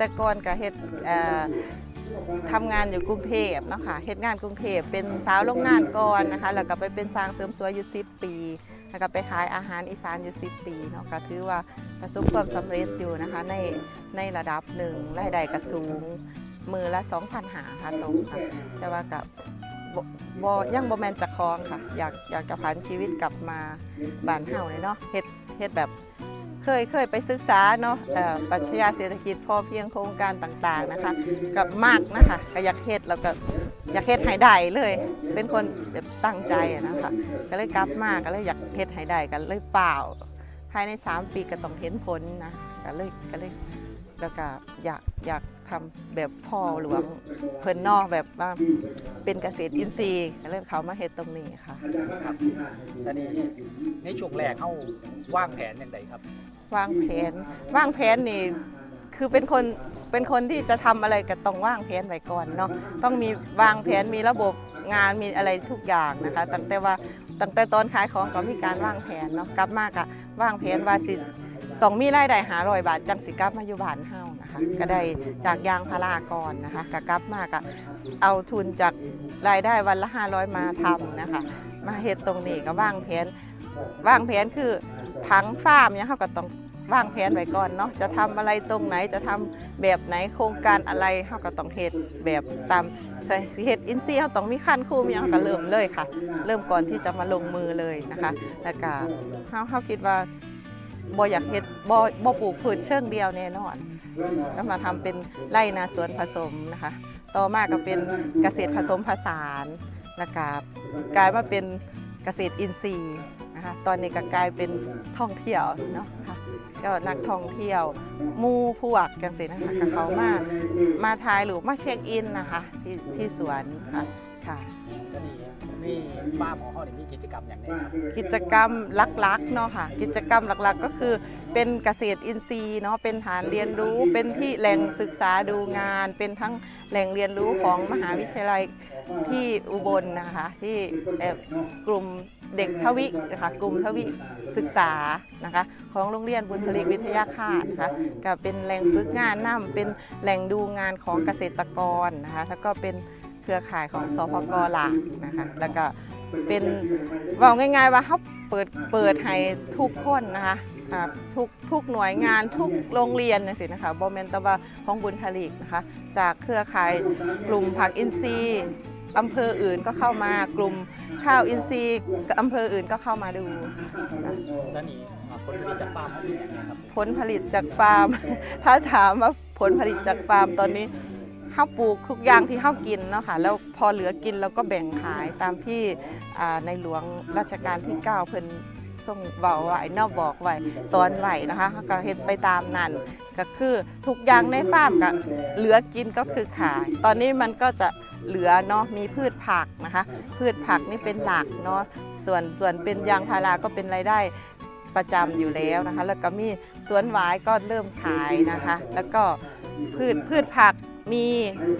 แต่ก่อนก็เฮ็ดทำงานอยู่กรุงเทพเนาะค่ะเฮ็ดงานกรุงเทพเป็นสาวโรงงานก่อนนะคะแล้วก็ไปเป็นสร้างเสริมสวยอยู่ 10 ปีแล้วก็ไปขายอาหารอีสานอยู่ 10 ปีเนาะก็ถือว่าประสบความสำเร็จอยู่นะคะในในระดับหนึ่งรายได้ก็สูงมือละ2,000หาค่ะตรงค่ะ แต่ว่ากับบ่ยังบ่แมนจะคลองค่ะ อยากอยากจะผันชีวิตกลับมาบ้านเฮาเลยเนาะเฮ็ดเฮ็ดแบบ เคยเคยไปศึกษาเนาะปรัชญาเศรษฐกิจพอเพียงโครงการต่างๆนะคะ กับมากนะคะก็อยากเฮ็ดแล้วก็อยากเฮ็ดให้ได้เลย เป็นคนแบบตั้งใจอะนะคะก็เลยกลับมากก็เลยอยากเฮ็ดให้ได้กันเลยเปล่าภายใน 3 ปีก็ต้องเห็นผลนะก็เลยก็เลยแล้วก็อยากอยากทำแบบพ่อหลวงเพิ่นนอกแบบว่าเป็นเกษตรอินทรีย์ก็เลยเขามาเฮ็ดตรงนี้ค่ะครับตอนนี้ในช่วงแรกเขาวางแผนอย่างไรครับ วางแผนวางแผนนี่คือเป็นคนเป็นคนที่จะทำอะไรก็ต้องวางแผนไว้ก่อนเนาะต้องมีวางแผนมีระบบงานมีอะไรทุกอย่างนะคะตั้งแต่ว่าตั้งแต่ตอนขายของก็มีการวางแผนเนาะกลับมากะวางแผนว่าสิต้องมีรายได้หาร้อยบาทจังสิกลับมาอยู่บ้านเฮานะคะก็ได้จากยางพารากรนะคะก็กลับมากะเอาทุนจากรายได้วันละ500มาทำนะคะ มาเฮ็ดตรงนี้ก็วางแผน วางแผนคือผังฟาร์มเนี่ยเขาก็ต้องวางแผนไว้ก่อนเนาะจะทำอะไรตรงไหนจะทำแบบไหนโครงการอะไรเขาก็ต้องเฮ็ดแบบตามเฮ็ดอินซีย์เขาต้องมีขั้นคู่มีเขาก็เริ่มเลยค่ะ เริ่มก่อนที่จะมาลงมือเลยนะคะแล้วก็เขาเขาคิดว่าบ่อยากเฮ็ดบ่บ่ปลูกพืชเชิงเดียวแน่นอนก็มาทำเป็นไร่นาสวนผสมนะคะ ต่อมาก็เป็นเกษตรผสมผสานแล้วก็กลายมาเป็นเกษตรอินทรีย์ นะคะ ตอนนี้ก็กลายเป็นท่องเที่ยวเนาะค่ะก็นักท่องเที่ยวหมู่พวกกันสินะคะกับเขามามาถ่ายหรือมาเช็คอินนะคะที่ที่สวนค่ะค่ะตอนนี้มีฟาร์มของเขาเนี่ยมีกิจกรรมอย่างไรครับกิจกรรมหลักๆเนาะค่ะ กิจกรรมหลักๆ ก็คือเป็นเกษตรอินทรีย์เนาะเป็นฐานเรียนรู้เป็นที่แหล่งศึกษาดูงาน เป็นทั้งแหล่งเรียนรู้ของมหาวิทยาลัยที่อุบลนะคะ ที่เอ่อกลุ่ม เด็กทวินะคะกลุ่มทวิศึกษานะคะของโรงเรียนบุญผลิตวิทยาคารนะคะก็เป็นแหล่งฝึกงานนํเป็นแหล่งดูงานของเกษตรกรนะคะแล้วก็เป็นเครือข่ายของสพกหลักนะคะแล้วก็เป็นบอกง่ายๆว่าเขาเปิดเปิดให้ทุกคนนะคะทุกทุกหน่วยงานทุกโรงเรียนนะสินะคะบอมเมนแตว่าของบุญผลิตนะคะจากเครือข่ายกลุ่มผักอินทรีย์ อำเภออื่นก็เข้ามากลุ่มข้าวอินทรีย์อำเภออื่นก็เข้ามาดูตอนนี้อ่ผลผลิตจากฟาร์มเขาเป็นย่างไรครับผลผลิตจากฟาร์ม ถ้าถามว่าผลผลิตจากฟาร์มตอนนี้ข้าวปลูกทุกอย่างที่ข้าวกินเนาะค่ะแล้วพอเหลือกินเราก็แบ่งขายตามที่ในหลวงรัชกาลที่ 9 เพิ่นทรงบอกไว้นอกบอกไว้สอนไว้นะคะก็เฮ็ดไปตามนั้น ก็คือทุกอย่างในฟาร์มก็เหลือกินก็คือขาย ตอนนี้มันก็จะเหลือเนาะมีพืชผักนะคะ พืชผักนี่เป็นหลักเนาะส่วนส่วนเป็นยางพาราก็เป็นรายได้ประจำอยู่แล้วนะคะ แล้วก็มีสวนหวายก็เริ่มขายนะคะ แล้วก็พืชพืชผักมี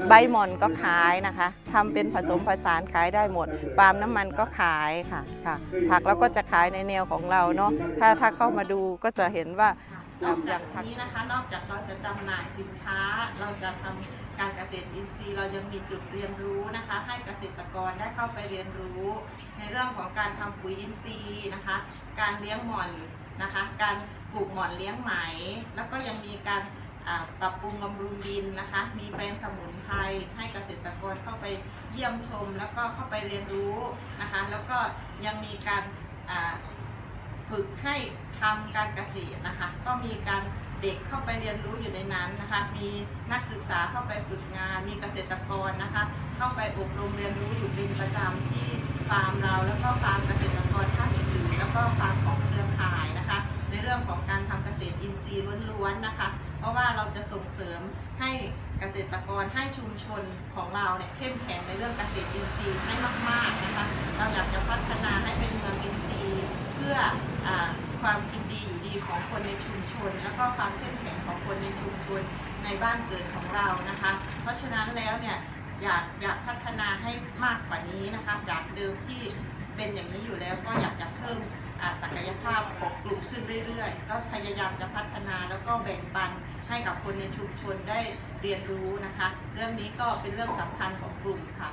ใบหม่อนก็ขายนะคะทำเป็นผสมผสานขายได้หมดปาล์มน้ำมันก็ขายค่ะค่ะ ผักเราก็จะขายในแนวของเราเนาะถ้าถ้าเข้ามาดูก็จะเห็นว่า นอกจากนี้นะคะ นอกจากเราจะจำหน่ายสินค้า เราจะทำการเกษตรอินทรีย์ เรายังมีจุดเรียนรู้นะคะ ให้เกษตรกรได้เข้าไปเรียนรู้ ในเรื่องของการทำปุ๋ยอินทรีย์นะคะ การเลี้ยงหม่อนนะคะ การปลูกหม่อนเลี้ยงไหม แล้วก็ยังมีการอ่าปรับปรุงบำรุงดินนะคะ มีแปลงสมุนไพรให้เกษตรกรเข้าไปเยี่ยมชม แล้วก็เข้าไปเรียนรู้นะคะ แล้วก็ยังมีการอ่า ฝึกให้ทำการเกษตรนะคะ ก็มีการเด็กเข้าไปเรียนรู้อยู่ในนั้นนะคะ มีนักศึกษาเข้าไปฝึกงาน มีเกษตรกรนะคะ เข้าไปอบรมเรียนรู้อยู่เป็นประจำที่ฟาร์มเรา แล้วก็ฟาร์มเกษตรกรท่านอื่นๆแล้วก็ฟาร์มของเครือข่ายนะคะ ในเรื่องของการทำเกษตรอินทรีย์ล้วนๆนะคะ เพราะว่าเราจะส่งเสริมให้เกษตรกรให้ชุมชนของเราเนี่ยเข้มแข็งในเรื่องเกษตรอินทรีย์ให้มากๆนะคะ เราอยากจะพัฒนาให้เป็นเมืองอินทรีย์ พื่ออความกินดีอยู่ดีของคนในชุมชน แล้วก็ความเข้มแข็งของคนในชุมชนในบ้านเกิดของเรานะคะ เพราะฉะนั้นแล้วเนี่ยอยากอยากพัฒนาให้มากกว่านี้นะคะ จากเดิมที่เป็นอย่างนี้อยู่แล้วก็อยากจะเพิ่มศักยภาพของกลุ่มขึ้นเรื่อยๆก็พยายามจะพัฒนาแล้วก็แบ่งปันให้กับคนในชุมชนได้เรียนรู้นะคะ เรื่องนี้ก็เป็นเรื่องสำคัญของกลุ่มค่ะ